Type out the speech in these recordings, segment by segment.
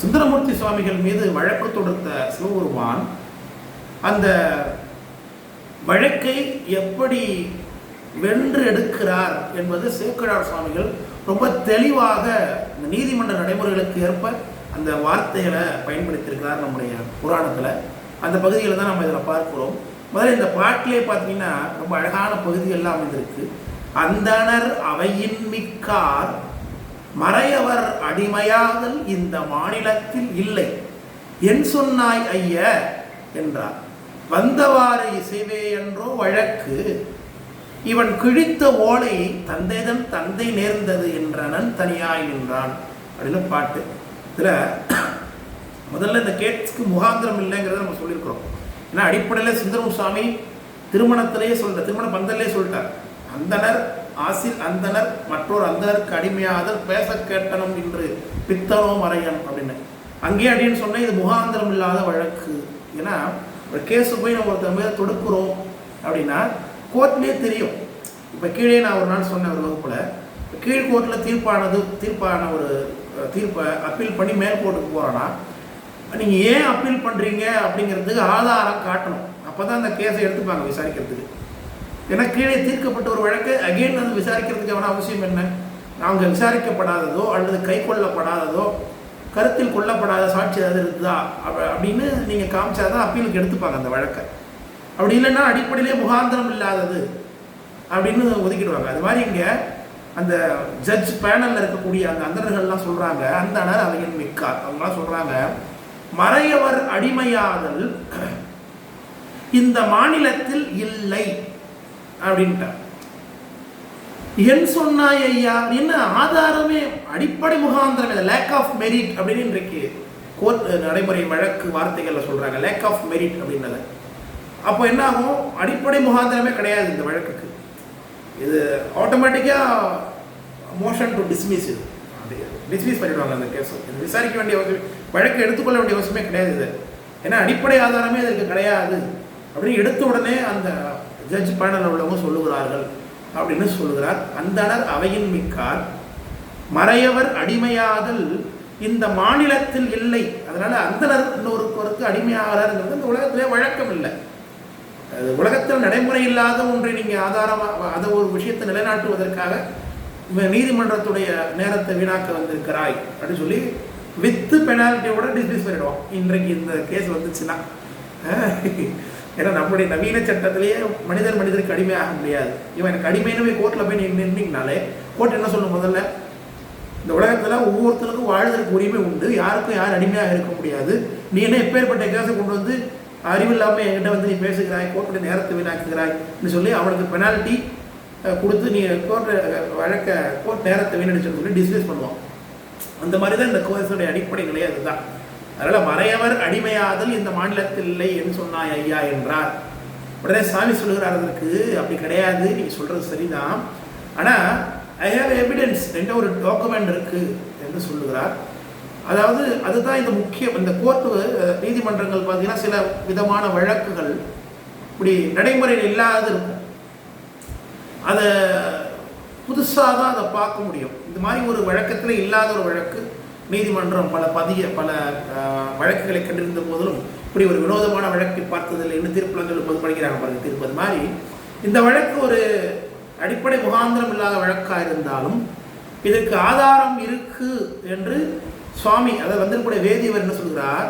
சுந்தரமூர்த்தி சுவாமிகள் மீது வழக்கு தொடுத்த சிவபெருமான் அந்த வழக்கை எப்படி வென்று எடுக்கிறார் என்பது சிவக்கிழார் சுவாமிகள் ரொம்ப தெளிவாக இந்த நீதிமன்ற நடைமுறைகளுக்கு ஏற்ப அந்த வார்த்தைகளை பயன்படுத்தியிருக்கிறார் நம்முடைய புராணத்தில். அந்த பகுதியில் தான் நம்ம இதில் பார்க்கிறோம். முதல்ல இந்த பாட்டிலே பார்த்தீங்கன்னா ரொம்ப அழகான பகுதிகள்லாம் அமைந்திருக்கு. அந்தனர் அவையின் மிக்கார் மறையவர் அடிமையாதல் இந்த மாநிலத்தில் இல்லை. என் சொன்னாய் ஐய என்றார். வந்தவாறு இசைவே என்றோ வழக்கு இவன் கிழித்த ஓலை தந்தைதன் தந்தை நேர்ந்தது என்றனன் தனியாய் நின்றான். அப்படின்னு பாட்டு. இதில் முதல்ல இந்த கேட்ஸ்க்கு முகாந்திரம் இல்லைங்கிறத நம்ம சொல்லியிருக்கிறோம். ஏன்னா அடிப்படையில் சுந்தரம் சுவாமி திருமணத்திலேயே சொல்ற திருமண பந்தல்லே சொல்லிட்டார். அந்தனர் ஆசில் அந்தனர் மற்றொரு அந்தனருக்கு அடிமையாதல் பேச கேட்டனம் என்று பித்தனோ மறையன் அப்படின்னு. அங்கேயே அப்படின்னு சொன்னேன் இது முகாந்திரம் இல்லாத வழக்கு. ஏன்னா ஒரு கேஸு போய் நம்ம ஒருத்தர் மேலே தொடுக்கிறோம் அப்படின்னா கோர்ட்லேயே தெரியும். இப்போ கீழே நான் ஒரு நாள் சொன்னேன் ஒரு வகுப்பில் கீழ் கோர்ட்டில் தீர்ப்பானது தீர்ப்பான ஒரு தீர்ப்பை அப்பீல் பண்ணி மேல் கோர்ட்டுக்கு போகிறோன்னா நீங்கள் ஏன் அப்பீல் பண்ணுறீங்க அப்படிங்கிறதுக்கு ஆதாரம் காட்டணும். அப்போ தான் அந்த கேஸை எடுத்துப்பாங்க விசாரிக்கிறதுக்கு. ஏன்னா கீழே தீர்க்கப்பட்ட ஒரு வழக்கு அகைன் வந்து விசாரிக்கிறதுக்கு எவ்வளோ அவசியம் என்ன? அவங்க விசாரிக்கப்படாததோ அல்லது கை கொள்ளப்படாததோ கருத்தில் கொள்ளப்படாத சாட்சி ஏதாவது இருக்குதா? அப்படின்னு நீங்கள் காமிச்சாதான் அப்பீலுக்கு எடுத்துப்பாங்க அந்த வழக்கை. அப்படி இல்லைன்னா அடிப்படையிலே முகாந்திரம் இல்லாதது அப்படின்னு ஒதுக்கிடுவாங்க. அது மாதிரி இங்கே அந்த ஜட்ஜ் பேனலில் இருக்கக்கூடிய அந்த அந்தர்கள்லாம் சொல்கிறாங்க அந்த அணர் அவையின் மிக்கார் அவங்களாம் சொல்கிறாங்க மறையவர் அடிமையாதல் இந்த மாநிலத்தில் இல்லை. அப்படின்ட்டார் என் சொன்னாய் ஐயா? என்ன ஆதாரமே? அடிப்படை முகாந்திரம் இல்லை லேக் ஆஃப் மெரிட் அப்படின்னு இன்றைக்கு கோர்ட் நடைமுறை வழக்கு வார்த்தைகளில் சொல்கிறாங்க லேக் ஆஃப் மெரிட் அப்படின்னது. அப்போ என்ன ஆகும் அடிப்படை முகாந்திரமே கிடையாது இந்த வழக்குக்கு. இது ஆட்டோமேட்டிக்காக மோஷன் டு டிஸ்மிஸ் இது. டிஸ்மிஸ் பண்ணிடுவாங்க அந்த கேஸ் இது விசாரிக்க வேண்டிய அவசியம் வழக்கு எடுத்துக்கொள்ள வேண்டிய அவசியமே கிடையாது இது. ஏன்னா அடிப்படை ஆதாரமே இதற்கு கிடையாது. அப்படின்னு எடுத்த உடனே அந்த ஜட்ஜ் பேனல் உள்ளவங்க சொல்லுகிறார்கள் அப்படின்னு சொல்லுகிறார். அந்தனர் அவையின் மிக்கார் மறையவர் அடிமையாதல் இந்த மாநிலத்தில் இல்லை. அதனால அந்தனர் இன்னொருவருக்கு அடிமையாகிறாருங்கிறது இந்த உலகத்திலே வழக்கம் இல்லை. அது உலகத்தில் நடைமுறை இல்லாத ஒன்றை நீங்கள் ஆதாரமாக அதை ஒரு விஷயத்தை நிலைநாட்டுவதற்காக நீதிமன்றத்துடைய நேரத்தை வீணாக்க வந்திருக்கிறாய் அப்படின்னு சொல்லி வித்து பெனால்ட்டியோட டிஸ்மிஸ் பண்ணிடுவோம் இன்றைக்கு இந்த கேஸ் வந்துச்சுன்னா. ஏன்னா நம்முடைய நவீன சட்டத்திலேயே மனிதர் மனிதருக்கு அடிமையாக முடியாது. இவன் எனக்கு அடிமைன்னு போய் கோர்ட்டில் போய் நீங்க நின்றீங்கனாலே கோர்ட் என்ன சொல்லும் முதல்ல? இந்த உலகத்தில் ஒவ்வொருத்தருக்கும் வாழ்வதற்கு உரிமை உண்டு. யாருக்கும் யார் அடிமையாக இருக்க முடியாது. நீ என்ன எப்பேற்பட்ட கேஸை கொண்டு வந்து அறிவில்லாமல் என்கிட்ட வந்து நீ பேசுகிறாய் கோர்ட்டுடைய நேரத்தை வீணாக்குகிறாய் சொல்லி அவனுக்கு பெனால்ட்டி கொடுத்து நீ கோர்ட் வழக்க கோர்ட் நேரத்தை வீணடிச்சுன்னு சொல்லி டிஸ்மிஸ் பண்ணுவான். அந்த மாதிரி தான் இந்த கோர்ஸுடைய அடிப்படை நிலை அதுதான். அதனால் மறையவர் அடிமையாதல் இந்த மாநிலத்தில் இல்லை என்று சொன்னாய் ஐயா என்றார். உடனே சாமி சொல்லுகிறார் அதற்கு அப்படி கிடையாது நீங்கள் சொல்கிறது சரிதான். ஆனால் ஐ ஹேவ் எவிடன்ஸ் என்ற ஒரு டாக்குமெண்ட் இருக்கு என்று சொல்லுகிறார். அதாவது அதுதான் இந்த முக்கிய இந்த கோர்ட்டு நீதிமன்றங்கள் பார்த்தீங்கன்னா சில விதமான வழக்குகள் இப்படி நடைமுறையில் இல்லாத இருக்கும். அதை புதுசாக தான் அதை பார்க்க முடியும். இந்த மாதிரி ஒரு வழக்கத்தில் இல்லாத ஒரு வழக்கு. நீதிமன்றம் பல பதிய பல வழக்குகளை கண்டிருந்த போதிலும் இப்படி ஒரு வினோதமான வழக்கை பார்த்ததில்லை என்று தீர்ப்புலங்கள் போது படிக்கிறாங்க பாருங்க தீர்ப்பது மாதிரி. இந்த வழக்கு ஒரு அடிப்படை முகாந்திரம் இல்லாத வழக்காக இருந்தாலும் இதற்கு ஆதாரம் இருக்கு என்று சுவாமி அதை வந்திருக்கக்கூடிய வேதியவர் என்ன சொல்கிறார்?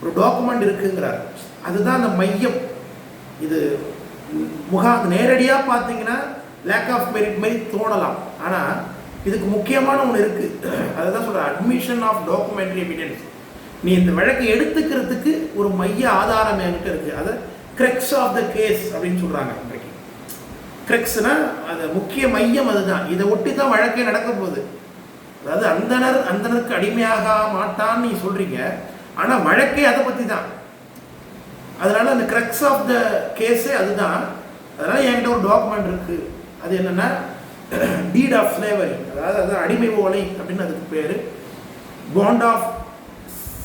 ஒரு டாக்குமெண்ட் இருக்குங்கிறார். அதுதான் அந்த மையம். இது முகா நேரடியாக பார்த்தீங்கன்னா லேக் ஆஃப் மெரிட் மாதிரி தோணலாம். ஆனால் இதுக்கு முக்கியமான ஒன்று இருக்குது அதை தான் அட்மிஷன் ஆஃப் டாக்குமெண்ட்ரி எவிடன்ஸ் நீ இந்த வழக்கை எடுத்துக்கிறதுக்கு ஒரு மைய ஆதாரம் என்கிட்ட இருக்குது அதை கிரெக்ஸ் ஆஃப் த கேஸ் அப்படின்னு சொல்கிறாங்க இன்றைக்கு. கிரெக்ஸ்னா அது முக்கிய மையம் அதுதான். இதை ஒட்டி தான் வழக்கே நடக்க போகுது. அதாவது அந்தனர் அந்தனருக்கு அடிமையாக மாட்டான்னு நீ சொல்கிறீங்க ஆனால் வழக்கே அதை பற்றி தான் அதனால அந்த கிரக்ஸ் ஆஃப் த கேஸே அதுதான். அதனால என்கிட்ட ஒரு டாக்குமெண்ட் இருக்கு. அது என்னன்னா டீட் ஆஃப் ஸ்லேவரி அதாவது அது அடிமை ஓலை அப்படின்னு அதுக்கு பேர். பாண்ட் ஆஃப்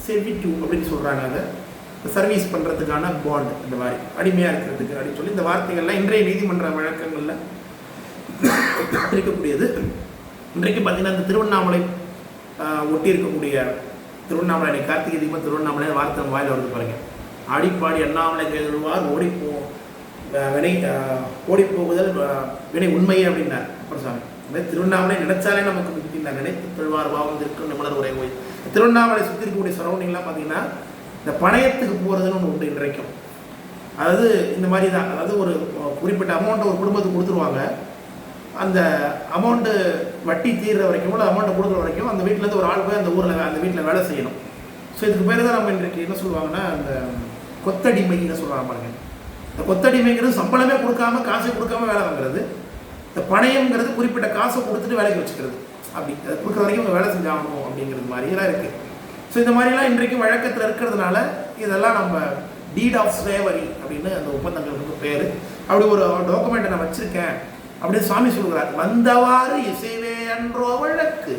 செவிட்டு அப்படின்னு சொல்கிறாங்க அதை. சர்வீஸ் பண்ணுறதுக்கான பாண்ட் இந்த மாதிரி அடிமையாக இருக்கிறதுக்கு அப்படின்னு சொல்லி இந்த வார்த்தைகள்லாம் இன்றைய நீதிமன்ற வழக்கங்களில் இருக்கக்கூடியது. இன்றைக்கு பார்த்தீங்கன்னா இந்த திருவண்ணாமலை ஒட்டி இருக்கக்கூடிய திருவண்ணாமலை கார்த்திகை தீபம் திருவண்ணாமலை வார்த்தை வாயில் வருது பாருங்க. ஆடிப்பாடி அண்ணாமலை கைதழுவார் ஓடிப்போ வினை ஓடிப்போகுதல் வினை உண்மையே அப்படின்னார். அப்புறம் சாமி இந்த மாதிரி திருவண்ணாமலை நினைச்சாலே நமக்கு இந்த நினைத்து தொழ்வார் வாழ்ந்திருக்கும் இருக்கும் நிபுணர் உரை திருவண்ணாமலை சுற்றி இருக்கக்கூடிய சரௌண்டிங்லாம் பார்த்தீங்கன்னா இந்த பணயத்துக்கு போகிறதுன்னு ஒன்று உண்டு இன்றைக்கும். அதாவது இந்த மாதிரி தான். அதாவது ஒரு குறிப்பிட்ட அமௌண்ட்டை ஒரு குடும்பத்துக்கு கொடுத்துருவாங்க. அந்த அமௌண்ட்டு வட்டி தீர்ற வரைக்கும் இல்லை அமௌண்ட்டை கொடுக்குற வரைக்கும் அந்த வீட்டிலேருந்து ஒரு ஆள் போய் அந்த ஊரில் அந்த வீட்டில் வேலை செய்யணும். ஸோ இதுக்கு பேர் தான் நம்ம இன்றைக்கு என்ன சொல்லுவாங்கன்னா அந்த கொத்தடிமைன்னு சொல்லுவாங்க பாருங்க. இந்த கொத்தடிமைங்கிறது சம்பளமே கொடுக்காம காசு கொடுக்காம வேலை வாங்குறது. இந்த பணயம்ங்கிறது குறிப்பிட்ட காசை கொடுத்துட்டு வேலைக்கு வச்சுக்கிறது. அப்படி. அதை கொடுக்குற வரைக்கும் இவங்க வேலை செஞ்சாகணும் அப்படிங்கிறது மாதிரியெல்லாம் இருக்குது ஸோ இந்த மாதிரிலாம் இன்றைக்கும் வழக்கத்தில் இருக்கிறதுனால இதெல்லாம் நம்ம டீட் ஆஃப் ஸ்லேவரி அப்படின்னு அந்த ஒப்பந்தங்களுக்கு பேர். அப்படி ஒரு டாக்குமெண்ட்டை நான் வச்சுருக்கேன் அப்படின்னு சுவாமி சொல்கிறார் வந்தவாறு இசைவே என்றோ வழக்கு.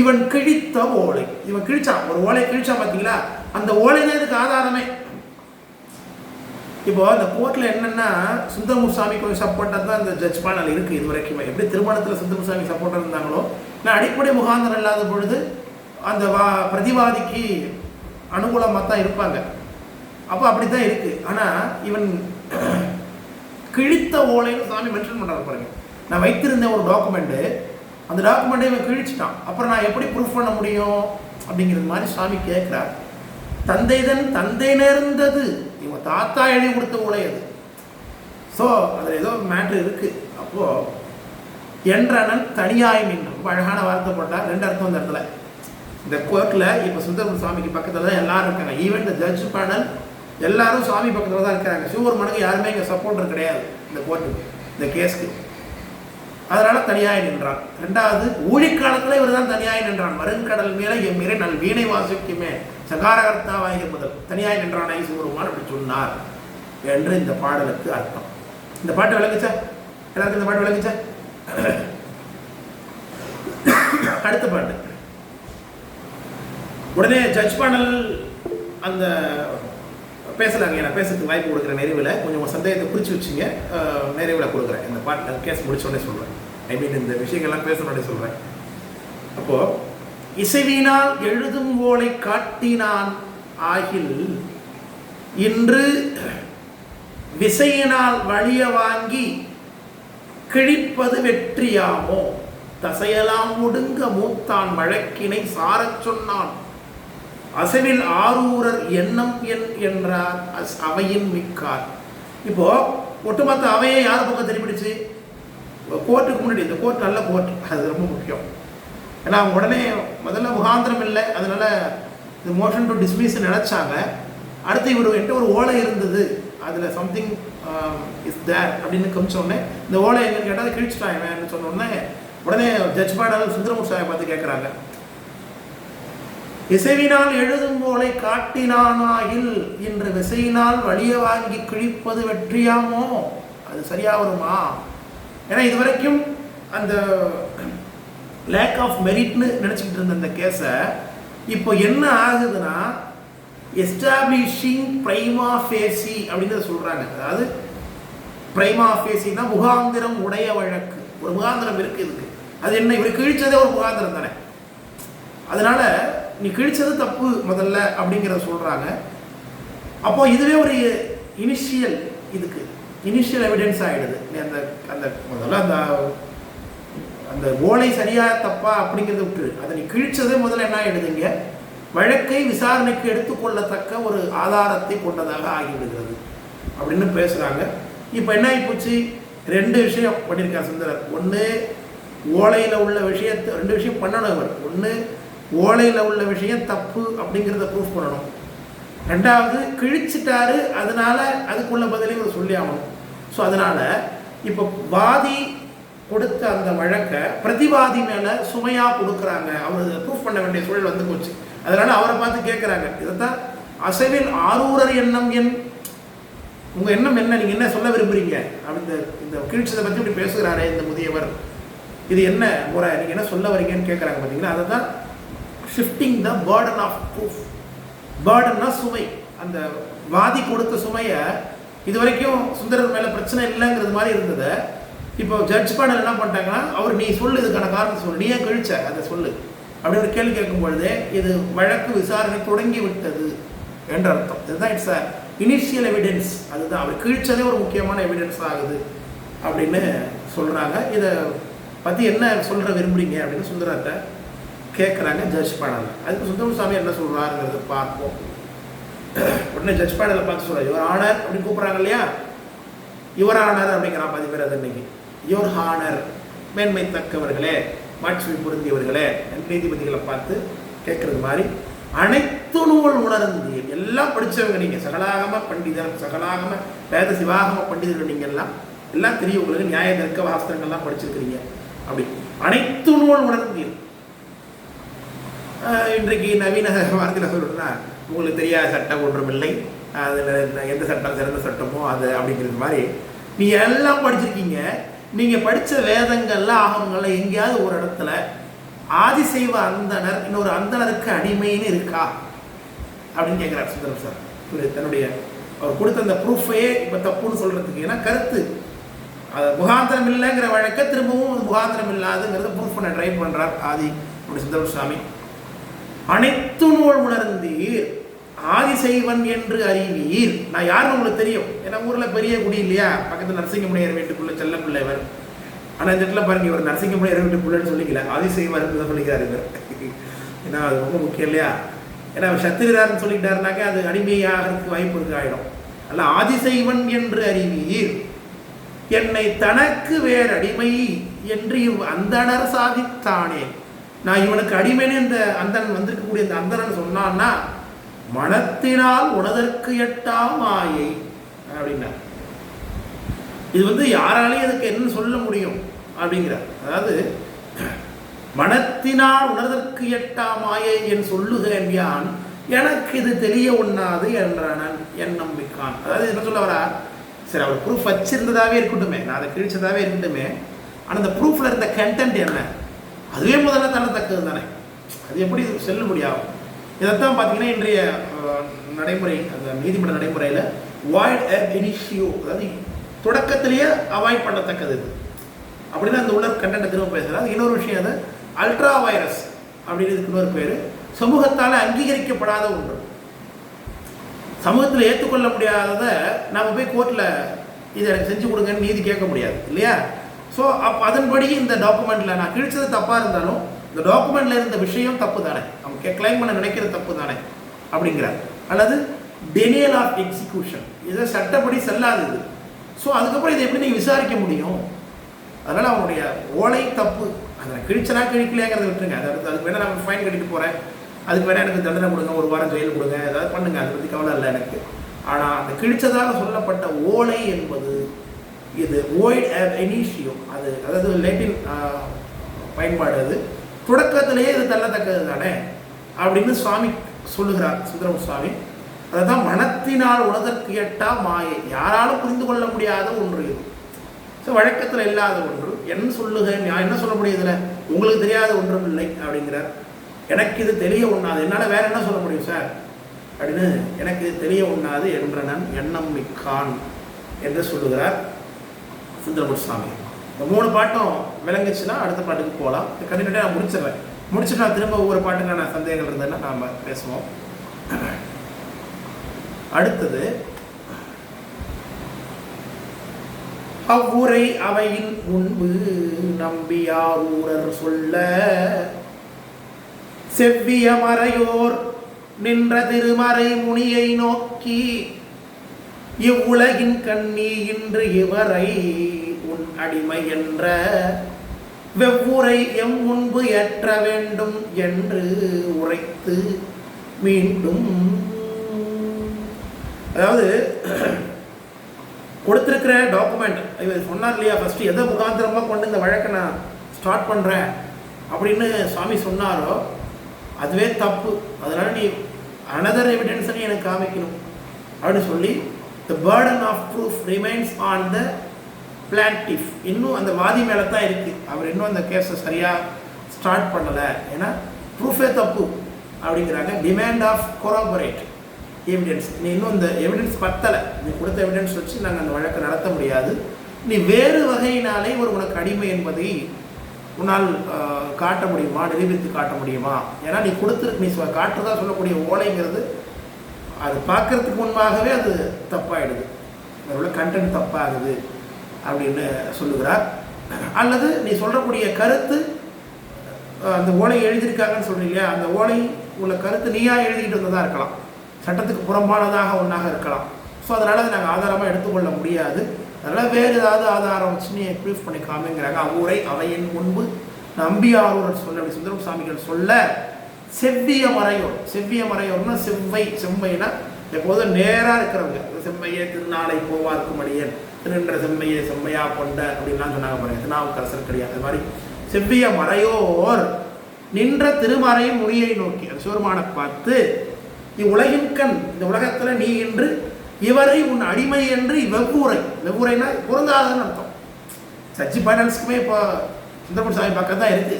இவன் கிழித்த ஓலை. இவன் கிழிச்சான். ஒரு ஓலை கிழிச்சான் பார்த்தீங்களா அந்த ஓலை தான் இதுக்கு ஆதாரமே. இப்போ அந்த கோர்ட்டில் என்னென்னா சுந்தரமுசாமி கொஞ்சம் சப்போர்ட்டாக தான் இந்த ஜட்ஜ் பேனல் இருக்குது இது வரைக்குமே. எப்படி திருமணத்தில் சுந்தரமுசாமி சப்போர்ட்டாக இருந்தாங்களோ நான் அடிப்படை முகாந்தரம் இல்லாத பொழுது அந்த வா பிரதிவாதிக்கு அனுகூலமாக தான் இருப்பாங்க. அப்போ அப்படி தான் இருக்குது ஆனால் இவன் கிழித்த ஓலைன்னு சாமி மென்ஷன் பண்ணுறாரு பாருங்க. நான் வைத்திருந்த ஒரு டாக்குமெண்ட்டு அந்த டாக்குமெண்ட்டை இவன் கிழிச்சிட்டான். அப்புறம் நான் எப்படி ப்ரூஃப் பண்ண முடியும் அப்படிங்கிறது மாதிரி சாமி கேட்குறாரு தந்தைதன் தந்தை நேர்ந்தது. இவன் தாத்தா எழுதி கொடுத்த ஓலை அது. ஸோ அதில் ஏதோ மேட்ரு இருக்குது அப்போது என்றனன் தனியாய் மீன் ரொம்ப அழகான வார்த்தை போட்டால் ரெண்டு அர்த்தம் இந்த இடத்துல. இந்த கோர்ட்டில் இப்போ சுந்தரம் சுவாமிக்கு பக்கத்தில் தான் எல்லாரும் இருக்காங்க. ஈவன் இந்த ஜட்ஜ் பேனல் எல்லாரும் சுவாமி பக்கத்தில் தான் இருக்காங்க சிவபெருமனுக்கு யாருமே இங்கே சப்போர்ட்டர் கிடையாது. இந்த கோர்ட்டுக்கு இந்த கேஸ்க்கு அதனால் தனியாய் நின்றான். ரெண்டாவது ஊழிக்காலத்தில் இவர் தான் தனியாய் நின்றான். மருங்கடல் மேலே என் மீறே நல் வீணை வாசிக்குமே. சகாரகர்த்தாவாகிய முதல் தனியாய் நின்றான் சிவபெருமான் அப்படி சொன்னார் என்று இந்த பாடலுக்கு அர்த்தம். இந்த பாட்டு விளங்குச்சா? எல்லாருக்கும் இந்த பாட்டு விளங்குச்சா? அடுத்த பாட்டு. உடனே ஜட்ஜ் பேனல் அந்த பேசலாங்க நான் பேசுறதுக்கு வாய்ப்பு கொடுக்குற நிறைவில் கொஞ்சம் சந்தேகத்தை குறித்து வச்சுங்க. நெறிவில் நிறைவில் கொடுக்குறேன். இந்த பாட்டு கேஸ் முடிச்சோடனே சொல்கிறேன் ஐ மீன் இந்த விஷயங்கள்லாம் பேசணுன்னே சொல்கிறேன் அப்போது இசைவினால் எழுதும் ஓலை காட்டினான் ஆகில் இன்று விசையினால் வழிய வாங்கி கிழிப்பது வெற்றியாமோ? தசையெல்லாம் முடுங்க மூத்தான் வழக்கினை சாரச் சொன்னான். அசைவில் ஆரூரர் எண்ணம் என் என்றார் அஸ் அவையின் மிக்கார். இப்போ ஒட்டுமொத்த அவையை யார் பக்கம் திருப்பிடுச்சு கோர்ட்டுக்கு முன்னாடி இந்த கோர்ட் நல்ல கோர்ட். அது ரொம்ப முக்கியம். ஏன்னா அவங்க உடனே முதல்ல முகாந்திரம் இல்லை. அதனால் இந்த மோஷன் டு டிஸ்மிஸ் நினச்சாங்க. அடுத்து இவர் என்கிட்ட ஒரு ஓலை இருந்தது. அதில் சம்திங் இஸ் தேர் அப்படின்னு கமிச்சோடனே இந்த ஓலை எங்கன்னு கேட்டால் அதை கிழிச்சிட்டான் இவன் உடனே ஜட்ஜ் பாடல் சுந்தரமூர் சாயை பார்த்து கேட்குறாங்க இசைவினால் எழுதும் போலை காட்டினானாயில் இன்று விசையினால் வழிய வாங்கி கிழிப்பது வெற்றியாமோ? அது சரியா வருமா? ஏன்னா இதுவரைக்கும் அந்த லேக் ஆஃப் மெரிட்னு நினச்சிக்கிட்டு இருந்த அந்த கேஸை இப்போ என்ன ஆகுதுன்னா எஸ்டாப்ளிஷிங் பிரைமா ஃபேசி அப்படின்னு சொல்கிறாங்க அதாவது பிரைமா ஃபேசின்னா முகாந்திரம் உடைய வழக்கு. ஒரு முகாந்திரம் இருக்குது இதுக்கு. அது என்ன இவர் கிழிச்சதே ஒரு முகாந்திரம் தானே. அதனால நீ கிழிச்சது தப்பு முதல்ல அப்படிங்கிறத சொல்கிறாங்க அப்போ இதுவே ஒரு இனிஷியல் இதுக்கு. இனிஷியல் எவிடன்ஸ் ஆகிடுது நீ அந்த அந்த முதல்ல அந்த அந்த ஓலை சரியா தப்பா அப்படிங்கிறத விட்டு அதை நீ கிழிச்சதே முதல்ல என்ன ஆகிடுதுங்க வழக்கை விசாரணைக்கு எடுத்துக்கொள்ளத்தக்க ஒரு ஆதாரத்தை கொண்டதாக ஆகிவிடுகிறது. அப்படின்னு பேசுகிறாங்க இப்போ என்ன ஆகிப்போச்சு ரெண்டு விஷயம் பண்ணியிருக்கார் சுந்தரர். ஒன்று ஓலையில் உள்ள விஷயத்தை ரெண்டு விஷயம் பண்ணணும் அவர் ஒன்று ஓலையில் உள்ள விஷயம் தப்பு அப்படிங்கிறத ப்ரூஃப் பண்ணணும். ரெண்டாவது கிழிச்சிட்டாரு அதனால அதுக்குள்ள பதிலையும் இவர் சொல்லி ஆகணும் ஸோ அதனால் இப்போ வாதி கொடுத்த அந்த வழக்கை பிரதிவாதி மேலே சுமையாக கொடுக்குறாங்க. அவர் ப்ரூஃப் பண்ண வேண்டிய சூழல் வந்து போச்சு. அதனால அவரை பார்த்து கேட்குறாங்க இதைத்தான் அசைவில் ஆரூரர் எண்ணம் என் உங்க எண்ணம் என்ன? நீங்க என்ன சொல்ல விரும்புறீங்க? அப்படி இந்த இந்த கீழ்ச்சதை பத்தி இப்படி பேசுகிறாரே இந்த முதியவர். இது என்ன முறை? நீங்க என்ன சொல்ல வரீங்கன்னு கேட்குறாங்க பார்த்தீங்களா அதை தான் shifting the burden of proof பேர்டன்னா சுமை. அந்த வாதி கொடுத்த சுமையை இது வரைக்கும் சுந்தரர் மேல பிரச்சனை இல்லைங்கிறது மாதிரி இருந்ததை இப்போ ஜட்ஜ் பேனல் என்ன பண்ணிட்டாங்கன்னா அவர் நீ சொல்லு இதுக்கான காரணம் சொல்லு. நீ ஏன் கழிச்ச அதை சொல்லு. அப்படி ஒரு கேள்வி கேட்கும் பொழுது இது வழக்கு விசாரணை தொடங்கி விட்டது என்ற அர்த்தம். இதுதான் இட்ஸ் அ இனிஷியல் எவிடென்ஸ் அதுதான். அவர் கீழ்ச்சதே ஒரு முக்கியமான எவிடென்ஸ் ஆகுது அப்படின்னு சொல்கிறாங்க இதை பற்றி என்ன சொல்கிற விரும்புறீங்க அப்படின்னு சுந்தரத்தை கேட்குறாங்க ஜட்ஜ் பேனல் அதுக்கு சுந்தரம் சாமி என்ன சொல்கிறாருங்கிறத பார்ப்போம். உடனே ஜட்ஜ் பேனலில் பார்த்து சொல்கிறார் யுவர் ஆனர் அப்படின்னு கூப்பிட்றாங்க இல்லையா? யுவர் ஆனர் அப்படிங்கிறான் பாதி பேர் அது இன்னைக்கு. யோர் ஹானர் மேன்மை தக்கவர்களே மாட்சி பொருந்தியவர்களே நீதிபதிகளை பார்த்து கேட்குறது மாதிரி அனைத்து நூல் உணர்ந்தீர். எல்லாம் படித்தவங்க நீங்கள் சகலாகம பண்டிதர் சகலாகம வேத சிவாகம பண்டிதர்கள் நீங்கள் எல்லாம் எல்லாம் தெரியும் உங்களுக்கு. நியாய தர்க்க வாஸ்திரங்கள்லாம் படிச்சிருக்கிறீங்க. அப்படி. அனைத்து நூல் உணர்ந்தீர் இன்றைக்கு நவீன வார்த்தையில் சொல்லணும்னா உங்களுக்கு தெரியாத சட்டம் ஒன்றும் இல்லை அதில் எந்த சட்டம் சிறந்த சட்டமோ அது அப்படிங்கிறது மாதிரி. நீங்கள் எல்லாம் படிச்சிருக்கீங்க. நீங்கள் படித்த வேதங்கள்ல ஆகமங்கள்ல எங்கேயாவது ஒரு இடத்துல ஆதிசைவ அந்தனர் இன்னொரு அந்தனருக்கு அடிமைன்னு இருக்கா? அப்படின்னு கேட்குறார் சுந்தரம் சார். இவர் தன்னுடைய அவர் கொடுத்த அந்த ப்ரூஃபையே இப்போ தப்புன்னு சொல்கிறதுக்கு ஏன்னா கருத்து. அது முகாந்திரம் இல்லைங்கிற வழக்க திரும்பவும் முகாந்திரம் இல்லாதுங்கிறத ப்ரூஃப் பண்ண ட்ரை பண்ணுறார் ஆதி அப்படி சுந்தரம் சுவாமி அனைத்து நூல் உணர்ந்தீர். ஆதிசைவன் என்று அறிவீர். நான் யாருன்னு உங்களுக்கு தெரியும்? ஏன்னா ஊரில் பெரிய குடி இல்லையா? பக்கத்தில் நரசிங்கமுனையர் வீட்டுக்குள்ள செல்ல பிள்ளைவர் ஆனால் இந்த இடத்துல பாருங்க இவர் நரசிங்கமுனையர் வீட்டுக்குள்ளன்னு சொல்லிக்கல. ஆதிசைவர் தான் சொல்லிக்கிறார் இவர். ஏன்னா அது ரொம்ப முக்கியம் இல்லையா? ஏன்னா அவர் சத்திரிதார்னு சொல்லிட்டாருனாக்கா அது அடிமையாகிறதுக்கு வாய்ப்பு இருக்கு ஆயிடும். அல்ல ஆதிசைவன் என்று அறிவீர். என்னை தனக்கு வேறு அடிமை என்று இவ் அந்தணர் சாதித்தானே. நான் இவனுக்கு அடிமைன்னு இந்த அந்தன் வந்திருக்கக்கூடிய இந்த அந்தணன் சொன்னான்னா மனத்தினால் உணதற்கு எட்டா மாயை அப்படின்னா. இது வந்து யாராலையும் அதுக்கு என்ன சொல்ல முடியும் அப்படிங்கிறார். அதாவது மனத்தினால் உணர்தற்கு எட்டா மாயை என் சொல்லுகிறேன் யான் எனக்கு இது தெரிய ஒண்ணாது என்றான் என் நம்பிக்கான். அதாவது என்ன சொல்ல வரா சரி அவர் ப்ரூஃப் வச்சிருந்ததாகவே இருக்கட்டுமே நான் அதை கிழிச்சதாகவே இருக்கட்டுமே ஆனால் அந்த ப்ரூஃபில் இருந்த கண்டென்ட் என்ன? அதுவே முதல்ல தள்ளத்தக்கது தானே அது எப்படி செல்லுபடியாகும்? இதைத்தான் பார்த்தீங்கன்னா இன்றைய நடைமுறை அந்த நீதிமன்ற நடைமுறையில் வாய்ட் இனிஷியோ அதாவது தொடக்கத்திலேயே அவாய்ட் பண்ணத்தக்கது இது. அப்படின்னு அந்த உள்ள கண்டன திரும்ப பேசுகிறார் இன்னொரு விஷயம் அது அல்ட்ரா வைரஸ் அப்படின்னு இன்னொரு பேர். சமூகத்தால் அங்கீகரிக்கப்படாத ஒன்று. சமூகத்தில் ஏற்றுக்கொள்ள முடியாததை நாம் போய் கோர்ட்டில் இதை எனக்கு செஞ்சு கொடுங்கன்னு நீதி கேட்க முடியாது இல்லையா? ஸோ அப்போ அதன்படி இந்த டாக்குமெண்ட்டில் நான் கிழிச்சது தப்பாக இருந்தாலும் இந்த டாக்குமெண்ட்டில் இருந்த விஷயம் தப்பு தானே அவங்க கிளைம் பண்ண நினைக்கிறது தப்பு தானே அப்படிங்கிறார். அல்லது டெனியல் ஆஃப் எக்ஸிக்யூஷன் இதை சட்டப்படி செல்லாதது. ஸோ அதுக்கப்புறம் இதை எப்படி நீங்கள் விசாரிக்க முடியும்? அதனால் அவனுடைய ஓலை தப்பு. அதை கிழிச்சனா கிழிக்கலையாங்கிறத விட்டுருங்க. அதை அடுத்து அதுக்கு வேணால் நான் ஃபைன் கட்டிட்டு போகிறேன் அதுக்கு வேணால் எனக்கு தண்டனை கொடுங்க. ஒரு வாரம் ஜெயில் கொடுங்க. ஏதாவது பண்ணுங்க. அதை பற்றி கவலை இல்லை எனக்கு. ஆனால் அந்த கிழிச்சதாக சொல்லப்பட்ட ஓலை என்பது இது ஓய்ட் எனிஷியோ அது அதாவது லேட்டின் பயன்பாடு அது. தொடக்கத்திலேயே இது தள்ளத்தக்கது தானே? அப்படின்னு சுவாமி சொல்லுகிறார் சுந்தரம் சுவாமி. அதுதான் மனத்தினால் உணதற்கு எட்டா மாயை. யாராலும் புரிந்து கொள்ள முடியாத ஒன்று இது. ஸோ வழக்கத்தில் இல்லாத ஒன்று. என்ன சொல்லுக நான் என்ன சொல்ல முடியுதுல உங்களுக்கு தெரியாத ஒன்றும் இல்லை அப்படிங்கிறார். எனக்கு இது தெரிய ஒண்ணாது என்னால் வேற என்ன சொல்ல முடியும் சார்? அப்படின்னு எனக்கு இது தெரிய ஒண்ணாது என்ற நான் எண்ணம் மிக்கான் என்று சொல்லுகிறார் சுந்தரமுட் சுவாமி. இந்த மூணு பாட்டும் விளங்குச்சுன்னா அடுத்த பாட்டுக்கு போகலாம். கண்டிப்பாக நான் முடிச்சிடுறேன். முடிச்சுட்டு நான் திரும்ப ஒவ்வொரு பாட்டுக்கான சந்தேகங்கள் இருந்ததுன்னா நாம் பேசுவோம். அடுத்தது அவ்வுரை அவையின் முன்பு நம்பியாரூரர் சொல்ல செவ்விய மறையோர் நின்ற திருமறை முனியை நோக்கி இவ்வுலகின் கண்ணி இன்று இவரை அடிமை என்ற வெவ்வுரை எம் முன்பு ஏற்ற வேண்டும் என்று உரைத்து மீண்டும் அதாவது கொடுத்துருக்கிற டாக்குமெண்ட் இவர் சொன்னார் இல்லையா? ஃபஸ்ட்டு எதை முகாந்திரமாக கொண்டு இந்த வழக்கை நான் ஸ்டார்ட் பண்ணுறேன் அப்படின்னு சுவாமி சொன்னாரோ அதுவே தப்பு. அதனால் நீ அனதர் எவிடன்ஸை எனக்கு காமிக்கணும் அப்படின்னு சொல்லி the burden of proof remains on the plaintiff இன்னும் அந்த வாதி மேலே தான் இருக்குது அவர் இன்னும் அந்த கேஸை சரியாக ஸ்டார்ட் பண்ணலை. ஏன்னா ப்ரூஃபே தப்பு அப்படிங்கிறாங்க. டிமாண்ட் ஆஃப் கொராபரேட் எவிடன்ஸ் நீ இன்னும் இந்த எவிடன்ஸ் பத்தலை. நீ கொடுத்த எவிடன்ஸ் வச்சு நாங்கள் அந்த வழக்கை நடத்த முடியாது. நீ வேறு வகையினாலே ஒரு உனக்கு அடிமை என்பதை உன்னால் காட்ட முடியுமா? நிரூபித்து காட்ட முடியுமா? ஏன்னா நீ கொடுத்து நீ காட்டுறதா சொல்லக்கூடிய ஓலைங்கிறது அது பார்க்கறதுக்கு முன்பாகவே அது தப்பாயிடுது. அதில் உள்ள கண்டென்ட் தப்பாகுது. அப்படின்னு சொல்லுகிறார். அல்லது நீ சொல்லக்கூடிய கருத்து அந்த ஓலை எழுதியிருக்காங்கன்னு சொல்றீங்க அந்த ஓலை உள்ள கருத்து நீயா எழுதிட்டு வந்ததாக இருக்கலாம். சட்டத்துக்கு புறம்பானதாக ஒன்றாக இருக்கலாம். ஸோ அதனால் அதை நாங்கள் ஆதாரமாக எடுத்துக்கொள்ள முடியாது. அதனால் வேறு ஏதாவது ஆதாரம் வச்சு நீ ப்ரூஃப் பண்ணி காமிங்கிறாங்க. அவ்வூரை அவையின் முன்பு நம்பியாரூர் சொல்ல அப்படி சுந்தரம் சாமிகள் சொல்ல செவ்விய மறையோர் செவ்விய மறையோர்னா செவ்வை செம்மைனா எப்போதும் நேராக இருக்கிறவங்க. செம்மையே திருநாளை போவார்க்கும் அடியேன். திருநின்ற செம்மையை செம்மையா கொண்ட அப்படின்லாம் சொன்னாங்க பாருங்க. திருநாவுக்கரசர் கிடையாது அது மாதிரி செவ்விய மறையோர் நின்ற திருமறை மொழியை நோக்கி அந்த சிவருமான பார்த்து இவ்வுலகின் கண் இந்த உலகத்தில் நீ என்று இவரை உன் அடிமை என்று வெவ்வுரை வெவ்வுரைனா பொருந்தாதன்னு அர்த்தம். சச்சி பைனல்ஸ்க்குமே இப்போ சுந்தரபுர சாமி பக்கம் தான் இருக்கு.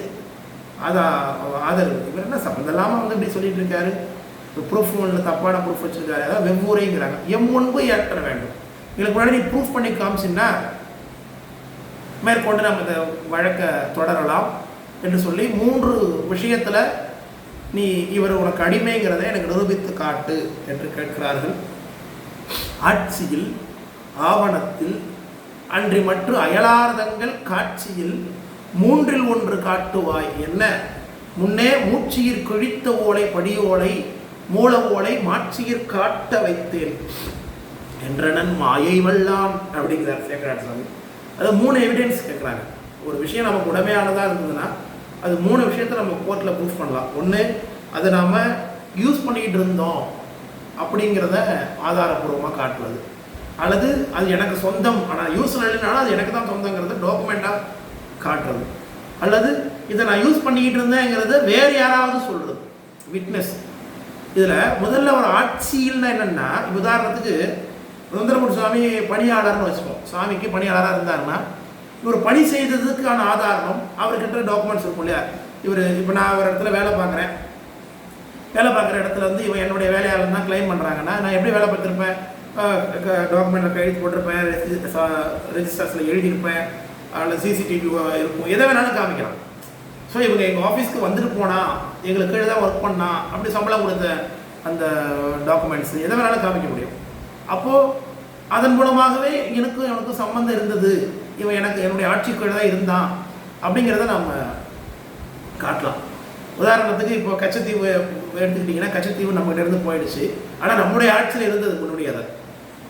அதான் ஆதரவு. இவர் என்ன சம்மந்தம் இல்லாமல் வந்து இப்படி சொல்லிட்டு இருக்காரு? ப்ரூஃப் ஒன்று தப்பான ப்ரூஃப் வச்சிருக்காரு. அதாவது வெவ்வுரைங்கிறாங்க. எம் முன்பு ஏற்ற வேண்டும். எங்களுக்கு முன்னாடி நீ ப்ரூஃப் பண்ணி காமிச்சின்னா மேற்கொண்டு நம்ம இந்த வழக்கை தொடரலாம் என்று சொல்லி மூன்று விஷயத்தில் நீ இவர் உனக்கு அடிமைங்கிறத எனக்கு நிரூபித்து காட்டு என்று கேட்கிறார்கள். ஆட்சியில் ஆவணத்தில் அன்றி மற்ற அயலார்தங்கள் காட்சியில் மூன்றில் ஒன்று காட்டுவாய் என்ன? முன்னே மூச்சியிற் கிழித்த ஓலை படியோலை மூல ஓலை மாட்சியிற் காட்ட வைத்தேன். என்றனன் மாயை வல்லான் அப்படிங்கிறார் சேக்கராட் சுவாமி. அது மூணு எவிடென்ஸ் கேட்குறாங்க ஒரு விஷயம் நமக்கு உடமையானதாக இருந்ததுன்னா அது மூணு விஷயத்தை நம்ம கோர்ட்டில் ப்ரூஃப் பண்ணலாம். ஒன்று அதை நாம் யூஸ் பண்ணிக்கிட்டு இருந்தோம் அப்படிங்கிறத ஆதாரப்பூர்வமாக காட்டுவது. அல்லது அது எனக்கு சொந்தம் ஆனால் யூஸ் இல்லைனாலும் அது எனக்கு தான் சொந்தங்கிறத டாக்குமெண்ட்டாக காட்டுறது. அல்லது இதை நான் யூஸ் பண்ணிக்கிட்டு இருந்தேங்கிறத வேறு யாராவது சொல்கிறது விட்னஸ் இதில் முதல்ல ஒரு ஆட்சியில்னா என்னென்னா உதாரணத்துக்கு சுந்தரமூர்த்தி சுவாமி பணியாளர்னு வச்சுப்போம் சாமிக்கு பணியாளராக இருந்தாருன்னா இவர் பணி செய்ததுக்கான ஆதாரம் அவர்கிட்ட டாக்குமெண்ட்ஸ் இருக்கும் இல்லையா? இவர் இப்போ நான் ஒரு இடத்துல வேலை பார்க்குறேன். வேலை பார்க்குற இடத்துல வந்து இவன் என்னுடைய வேலையாளர் தான் கிளைம் பண்ணுறாங்கன்னா நான் எப்படி வேலை பார்த்துருப்பேன்? டாக்குமெண்ட்டில் கையெழுத்து போட்டிருப்பேன் ரெஜிஸ்டர்ஸில் எழுதியிருப்பேன் அதில் சிசிடிவி இருக்கும். எதை வேணாலும் காமிக்கலாம். ஸோ இவங்க எங்கள் ஆஃபீஸ்க்கு வந்துட்டு போனா எங்களுக்கு கீழே தான் ஒர்க் பண்ணா அப்படி சம்பளம் கொடுத்த அந்த டாக்குமெண்ட்ஸ் எதை வேணாலும் காமிக்க முடியும். அப்போது அதன் மூலமாகவே எனக்கும் எனக்கும் சம்மந்தம் இருந்தது. இவன் எனக்கு என்னுடைய ஆட்சி கீழே தான் இருந்தான். அப்படிங்கிறத நம்ம காட்டலாம். உதாரணத்துக்கு இப்போ கச்சத்தீவு எடுத்துக்கிட்டிங்கன்னா கச்சத்தீவு நம்மகிட்ட இருந்து போயிடுச்சு. ஆனால் நம்முடைய ஆட்சியில் இருந்தது முன்னுடைய அதை.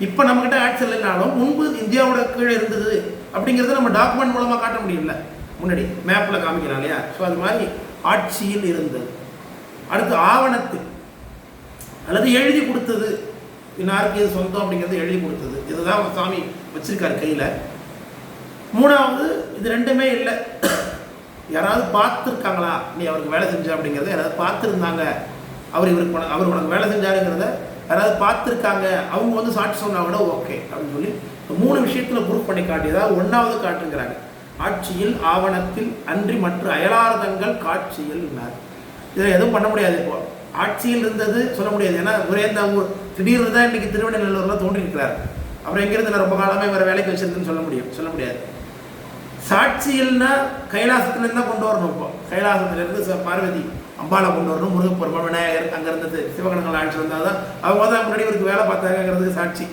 இப்போ நம்மகிட்ட ஆட்சியில் இல்லைனாலும் முன்பு இந்தியாவோட கீழே இருந்தது அப்படிங்கிறத நம்ம டாக்குமெண்ட் மூலமாக காட்ட முடியல முன்னாடி மேப்பில் காமிக்கலாம் இல்லையா? ஸோ அது மாதிரி ஆட்சியில் இருந்தது. அடுத்து ஆவணத்தில் அல்லது எழுதி கொடுத்தது. இன்னாருக்கு இது சொந்தம் அப்படிங்கிறது எழுதி கொடுத்தது. இதுதான் சாமி வச்சிருக்காரு கையில். மூணாவது இது ரெண்டுமே இல்லை. யாராவது பார்த்துருக்காங்களா? நீ அவருக்கு வேலை செஞ்ச அப்படிங்கிறத யாராவது பார்த்துருந்தாங்க? அவர் இவருக்கு உனக்கு- அவர் உனக்கு வேலை செஞ்சாருங்கிறத யாராவது பார்த்துருக்காங்க? அவங்க வந்து சாட்சி சொன்னால் கூட ஓகே அப்படின்னு சொல்லி மூணு விஷயத்தில் ப்ரூவ் பண்ணி காட்டியதாக ஒன்றாவது காட்டுங்கிறாங்க. ஆட்சியில் ஆவணத்தில் அன்றி மற்ற அயலார்தங்கள் காட்சியில் இதில் எதுவும் பண்ண முடியாது இப்போ. ஆட்சியில் இருந்தது சொல்ல முடியாது. ஏன்னா ஒரே இந்த ஊர் திடீர்னு தான் இன்றைக்கி திருவண்ணூரில் தோன்றியிருக்கிறார். அப்புறம் எங்கேருந்து நான் ரொம்ப காலமாக வேறு வேலைக்கு வச்சிருந்தேன்னு சொல்ல முடியும் சொல்ல முடியாது. சாட்சியல்னா கைலாசத்துலேருந்து தான் கொண்டு வரணும் இப்போ. கைலாசத்துலேருந்து ச- பார்வதி அம்பாலை கொண்டு வரணும் முருகப்பெருமான் விநாயகர் அங்கே இருந்தது சிவகணங்கள் ஆட்சி வந்தால் தான் அவங்க தான் முன்னாடி இவருக்கு வேலை பார்த்தாங்கிறது சாட்சி.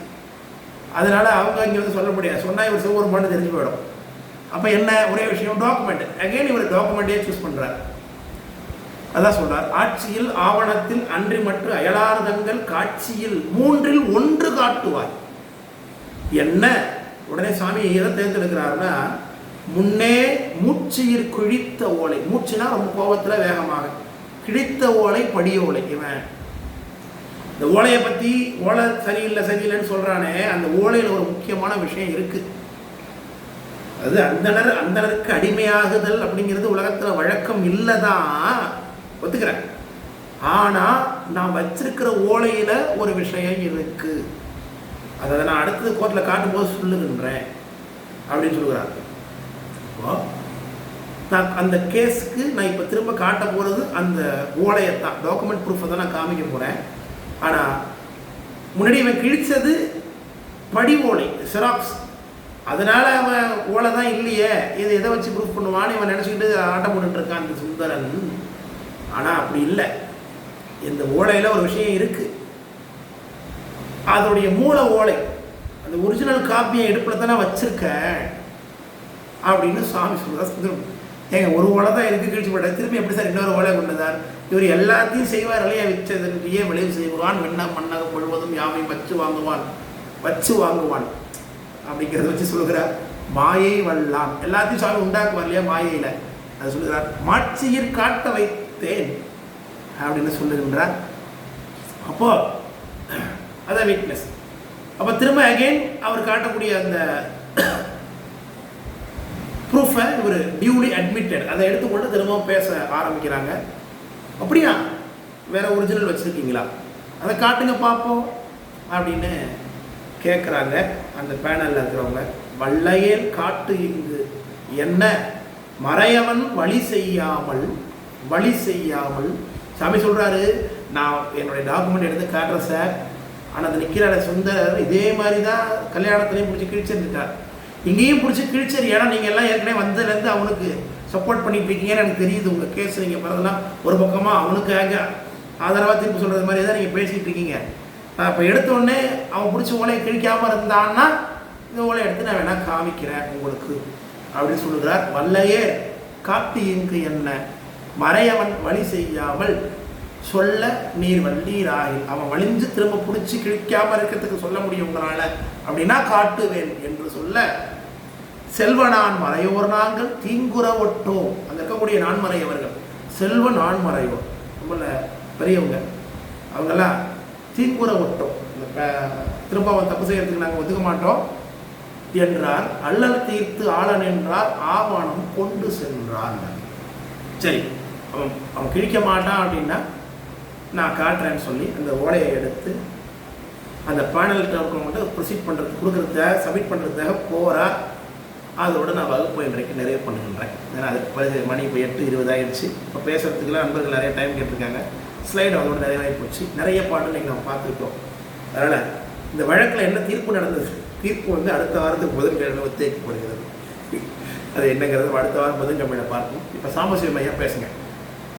அதனால் அவங்க இங்கே வந்து சொல்ல முடியாது. சொன்னால் இவர் சிவபெருமான்னு தெரிஞ்சு போயிடும். அப்போ என்ன? ஒரே விஷயம் டாக்குமெண்ட் அகெயின் இவர் டாக்குமெண்ட்டே சூஸ் பண்ணுறாரு அதான் சொல்றார் ஆட்சியில் ஆவணத்தில் அன்றி மற்ற அயலார்தங்கள் காட்சியில் மூன்றில் ஒன்று காட்டுவாய். என்ன? உடனே சாமி எதை தேர்ந்தெடுக்கிறாருன்னா முன்னே மூச்சியில் கிழித்த ஓலை மூச்சுனா ரொம்ப கோபத்தில் வேகமாக கிழித்த ஓலை படிய ஓலை இவன். இந்த ஓலையை பற்றி ஓலை சரியில்லை சரியில்லைன்னு சொல்கிறானே அந்த ஓலையில் ஒரு முக்கியமான விஷயம் இருக்குது அது அந்தனர் அந்தனருக்கு அடிமையாகுதல் அப்படிங்கிறது உலகத்தில் வழக்கம் இல்லைதான். ஒத்துக்கிறேன். ஆனால் நான் வச்சிருக்கிற ஓலையில் ஒரு விஷயம் இருக்கு. அதை நான் அடுத்தது கோர்ட்டில் காட்டும்போது சொல்லுகின்றேன். அப்படின்னு சொல்லுகிறார். இப்போ நான் அந்த கேஸுக்கு நான் இப்போ திரும்ப காட்ட போகிறது அந்த ஓலையை தான் டாக்குமெண்ட் ப்ரூஃபை தான் நான் காமிக்க போகிறேன் ஆனால் முன்னாடி இவன் கிழிச்சது படி ஓலை சிராக்ஸ் அதனால் அவன் ஓலை தான் இல்லையே. இது எதை வச்சு ப்ரூஃப் பண்ணுவான்னு இவன் நினச்சிக்கிட்டு ஆட்டம் போட்டுட்டு இருக்கான் அந்த சுந்தரன். ஆனால் அப்படி இல்லை. இந்த ஓலையில் ஒரு விஷயம் இருக்குது அதனுடைய மூல ஓலை அந்த ஒரிஜினல் காப்பியை எடுப்பில் தானே வச்சுருக்கேன் அப்படின்னு சுவாமி சொல்லுதா சுந்தரம் ஏங்க ஒரு ஓலை தான் இருக்கு கழிச்சு போட்டார் திரும்பி எப்படி சார் இன்னொரு ஓலை கொண்டதார் இவர் எல்லாத்தையும் செய்வார் இல்லையா? விச்சதன்றியே விளைவு செய்வான். வெண்ண மன்னகம் முழுவதும் யாவை வச்சு வாங்குவான். வச்சு வாங்குவான். அப்படிங்கிறத வச்சு சொல்கிறார் மாயை வல்லான். எல்லாத்தையும் சாமி உண்டாக்குவார் இல்லையா? மாயையில். அது சொல்லுகிறார் மாட்சியில் காட்ட வைத்தேன் அப்படின்னு சொல்லுகின்றார். அப்போ அதான் வீக்னஸ் அப்போ திரும்ப அகைன் அவர் காட்டக்கூடிய அந்த ப்ரூஃபை இவர் டியூலி அட்மிட்டட் அதை எடுத்துக்கொண்டு திரும்பவும் பேச ஆரம்பிக்கிறாங்க. அப்படியா? வேற ஒரிஜினல் வச்சுருக்கீங்களா? அதை காட்டுங்க பார்ப்போம் அப்படின்னு கேட்குறாங்க அந்த பேனலில் இருக்கிறவங்க வள்ளையேல் காட்டு இங்கு என்ன? மறையவன் வழி செய்யாமல் வழி செய்யாமல். சாமி சொல்கிறாரு நான் என்னுடைய டாக்குமெண்ட் எடுத்து காட்டுறேன் சார் ஆனால் அந்த நிற்கிறார சுந்தரர் இதே மாதிரி தான் கல்யாணத்துலேயும் பிடிச்சி கிழிச்சிருந்துட்டார் இங்கேயும் பிடிச்சி கிழிச்சர். ஏன்னா நீங்கள் எல்லாம் ஏற்கனவே வந்ததுலேருந்து அவனுக்கு சப்போர்ட் பண்ணிட்டு இருக்கீங்கன்னு எனக்கு தெரியுது. உங்கள் கேஸ் நீங்கள் பிறந்தெல்லாம் ஒரு பக்கமாக அவனுக்கு ஆக ஆதரவாக திருப்பி சொல்கிறது மாதிரி தான் நீங்கள் பேசிகிட்டு இருக்கீங்க. இப்போ எடுத்தோடனே அவன் பிடிச்ச ஓலையை கிழிக்காமல் இருந்தான்னா இந்த ஓலையை எடுத்து நான் வேணால் காமிக்கிறேன் உங்களுக்கு. அப்படின்னு சொல்லுகிறார். வல்லையே காட்டு இங்கு என்ன? மறையவன் வழி செய்யாமல் சொல்ல நீர் வள்ளீராய் அவன் வலிஞ்சு திரும்ப பிடிச்சி கிழிக்காமல் இருக்கிறதுக்கு சொல்ல முடியும் உங்களால். அப்படின்னா காட்டுவேன் என்று சொல்ல செல்வனான் மறையோர் நாங்கள் தீங்குற ஒட்டோம் அங்க இருக்கக்கூடிய நான்மறையவர்கள் செல்வ நான்மறையோர். ரொம்ப பெரியவங்க அவங்கெல்லாம் தீங்குற ஒட்டோம் இந்த திரும்ப அவன் தப்பு செய்யறதுக்கு நாங்கள் ஒதுக்க மாட்டோம் என்றார். அல்லல் தீர்த்து ஆளன் என்றார் ஆவணம் கொண்டு சென்றார் சரி. அவன் அவன் கிழிக்க மாட்டான் அப்படின்னா நான் காட்டுறேன்னு சொல்லி அந்த ஓலையை எடுத்து அந்த பேனல்கிட்ட இருக்கிறவங்கள்ட்ட ப்ரொசீட் பண்ணுறது கொடுக்குறதுக்காக சப்மிட் பண்ணுறதுக்காக போகிறா அதோட நான் வகுப்பு இன்றைக்கு நிறைவு பண்ணுகின்றேன். ஏன்னா அது பிறகு மணி இப்போ எட்டு இருபது ஆயிடுச்சு. இப்போ பேசுறதுக்குலாம் நண்பர்கள் நிறைய டைம் கேட்டிருக்காங்க. ஸ்லைடு அதோட நிறைவாகி போச்சு. நிறைய பாட்டு நீங்கள் நம்ம பார்த்துருக்கோம். அதனால் இந்த வழக்கில் என்ன தீர்ப்பு நடந்தது? தீர்ப்பு வந்து அடுத்த வாரத்துக்கு புதன்கிழமை ஒத்திவைக்கப்படுகிறது. அது என்னங்கிறது அடுத்த வாரம் புதன்கிழமையில பார்ப்போம். இப்போ சாம்பசிவம் ஐயா பேசுங்க.